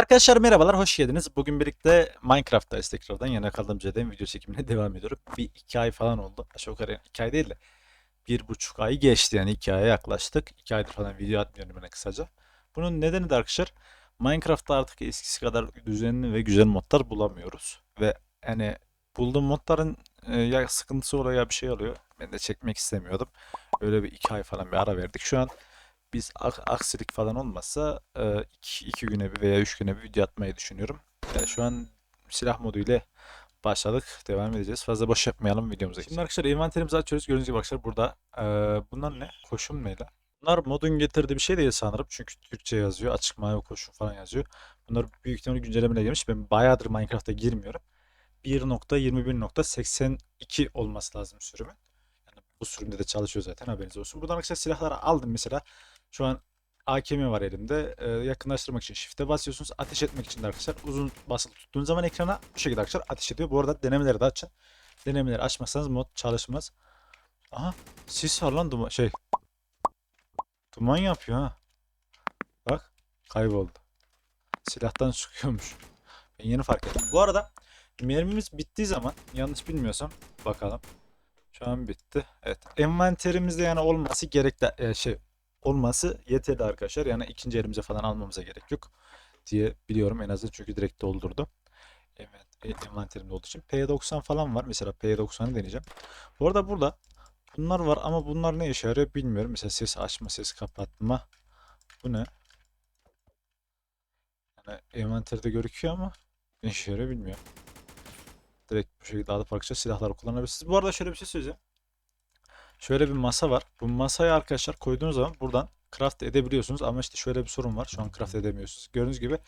Arkadaşlar merhabalar, hoş geldiniz. Bugün birlikte Minecraft'tayız tekrardan. Yana kaldığımız yerden video çekimine devam ediyorum. Bir iki ay falan oldu. Aşağı yukarı iki ay değil de bir buçuk ay geçti yani iki aya yaklaştık. İki aydır falan video atmıyorum ben kısaca. Bunun nedeni de arkadaşlar Minecraft'ta artık eskisi kadar düzenli ve güzel modlar bulamıyoruz. Ve hani bulduğum modların e, ya sıkıntısı oluyor ya bir şey oluyor. Ben de çekmek istemiyordum. Öyle bir iki ay falan bir ara verdik. Şu an biz ak- aksilik falan olmazsa e, iki, iki güne bir veya üç güne bir video atmayı düşünüyorum. E, şu an silah modu ile başladık. Devam edeceğiz. Fazla boş yapmayalım videomuza. Şimdi arkadaşlar envanterimizi açıyoruz. Gördüğünüz gibi arkadaşlar burada. e, bunlar ne? Koşum neyle? Bunlar modun getirdiği bir şey değil sanırım. Çünkü Türkçe yazıyor. Açık mavi koşum falan yazıyor. Bunlar büyük ihtimalle güncellemeyle gelmiş. Ben bayağıdır Minecraft'a girmiyorum. 1.21.82 olması lazım sürümün. Yani bu sürümde de çalışıyor zaten haberiniz olsun. Buradan arkadaşlar silahları aldım mesela. Şu an AKM var elimde. Ee, yakınlaştırmak için shift'e basıyorsunuz. Ateş etmek için de arkadaşlar uzun basılı tuttuğunuz zaman ekrana bu şekilde arkadaşlar ateş ediyor. Bu arada denemeleri de açın. Denemeleri açmazsanız mod çalışmaz. Aha sis var lan duman şey. Duman yapıyor ha. Bak kayboldu. Silahtan çıkıyormuş. Ben yeni fark ettim. Bu arada mermimiz bittiği zaman yanlış bilmiyorsam bakalım. Şu an bitti. Evet. Envanterimizde yani olması gerek de e, şey olması yeterli arkadaşlar. Yani ikinci elimize falan almamıza gerek yok diye biliyorum en azından çünkü direkt doldurdu. Evet, envanterimde olduğu için P90 falan var. Mesela P90'ı deneyeceğim. Bu arada burada bunlar var ama bunlar ne işe yarıyor bilmiyorum. Mesela ses açma, ses kapatma. Bu ne? Yani envanterde gözüküyor ama ne işe yarıyor bilmiyorum. Direkt bu şekilde alıp arkadaşlar silahları kullanabilirsiniz. Bu arada şöyle bir şey söyleyeceğim. Şöyle bir masa var. Bu masayı arkadaşlar koyduğunuz zaman buradan craft edebiliyorsunuz. Ama işte şöyle bir sorun var. Şu an craft edemiyorsunuz. Gördüğünüz gibi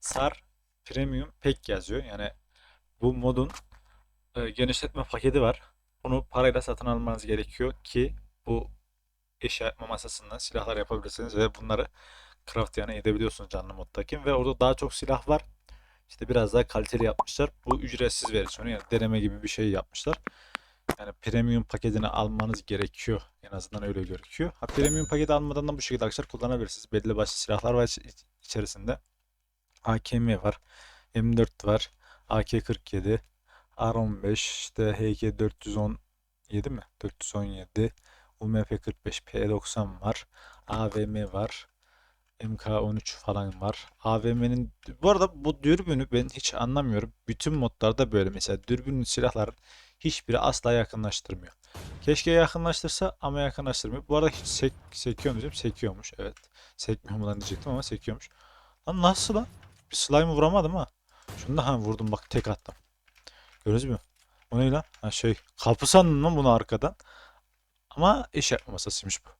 SAR Premium Pack yazıyor. Yani bu modun e, genişletme paketi var. Bunu parayla satın almanız gerekiyor ki bu eşya yapma masasından silahlar yapabilirsiniz ve bunları craft yani edebiliyorsunuz canlı moddaki ve orada daha çok silah var. İşte biraz daha kaliteli yapmışlar. Bu ücretsiz versiyonu yani deneme gibi bir şey yapmışlar. Yani premium paketini almanız gerekiyor. En azından öyle gözüküyor. Ha, premium paketi almadan da bu şekilde arkadaşlar kullanabilirsiniz. Belli başlı silahlar var iç- iç- içerisinde. AKM var. M4 var. AK-47. R15. işte HK-417 mi? 417. UMP-45 P90 var. AVM var. MK13 falan var. AVM'nin bu arada bu dürbünü ben hiç anlamıyorum. Bütün modlarda böyle mesela dürbünün silahlar hiçbiri asla yakınlaştırmıyor. Keşke yakınlaştırsa ama yakınlaştırmıyor. Bu arada hiç sek sekiyor mu. Sekiyormuş evet. Sekmiyor mu lan diyecektim ama sekiyormuş. Lan nasıl lan? Bir slime'ı vuramadım ha. Şunu da ha vurdum bak tek attım. Gördünüz mü? O ne lan? Ha şey kapı sandım lan bunu arkadan. Ama iş yapma masasıymış bu.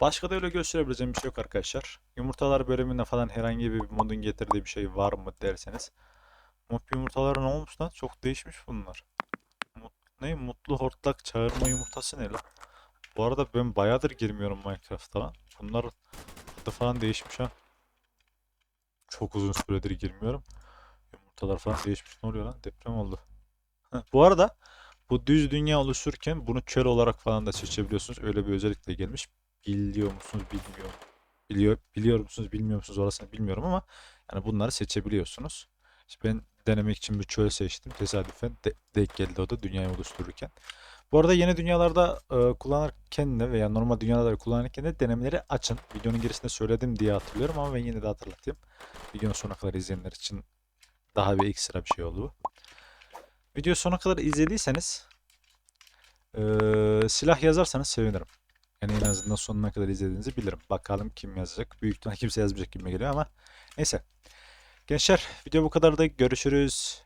Başka da öyle gösterebileceğim bir şey yok arkadaşlar. Yumurtalar bölümünde falan herhangi bir modun getirdiği bir şey var mı derseniz. Mob yumurtaları ne olmuş lan? Çok değişmiş bunlar. Ne? Mutlu hortlak çağırma yumurtası ne lan? Bu arada ben bayağıdır girmiyorum Minecraft'a lan. Bunlar adı falan değişmiş ha. Çok uzun süredir girmiyorum. Yumurtalar falan değişmiş. Ne oluyor lan? Deprem oldu. Bu arada bu düz dünya oluştururken bunu çöl olarak falan da seçebiliyorsunuz. Öyle bir özellikle gelmiş. Biliyor musunuz bilmiyorum. Biliyor, biliyor musunuz bilmiyor musunuz orasını bilmiyorum ama yani bunları seçebiliyorsunuz. İşte ben denemek için bir çöl seçtim. Tesadüfen de, denk geldi o da dünyayı oluştururken. Bu arada yeni dünyalarda e, kullanırken de veya normal dünyalarda kullanırken de denemeleri açın. Videonun girişinde söyledim diye hatırlıyorum ama ben yine de hatırlatayım. Videonun sonuna kadar izleyenler için daha bir ekstra bir şey oldu bu. Video sonuna kadar izlediyseniz e, silah yazarsanız sevinirim. Yani en azından sonuna kadar izlediğinizi bilirim. Bakalım kim yazacak. Büyük ihtimalle kimse yazmayacak gibi geliyor ama neyse. Gençler video bu kadar da görüşürüz.